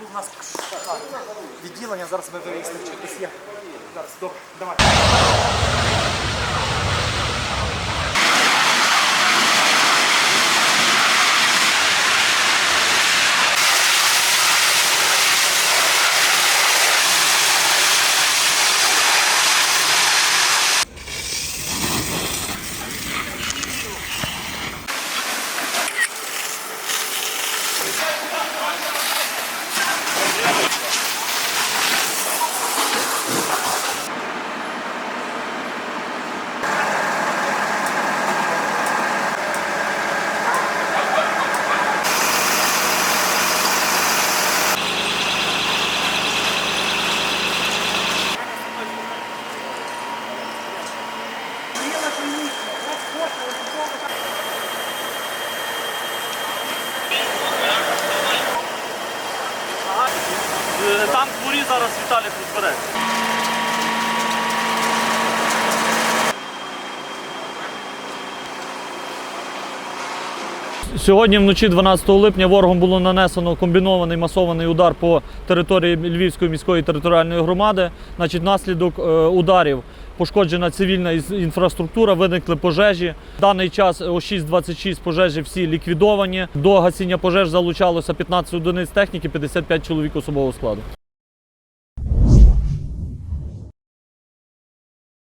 був у нас відділення, зараз ми вияснимо, чи. Зараз, добре, давай. Там в дворі зараз Віталік розбере. Сьогодні вночі 12 липня ворогом було нанесено комбінований масований удар по території Львівської міської територіальної громади. Значить, внаслідок е, ударів пошкоджена цивільна інфраструктура, виникли пожежі. В даний час о 6.26 пожежі всі ліквідовані. До гасіння пожеж залучалося 15 одиниць техніки, 55 чоловік особового складу.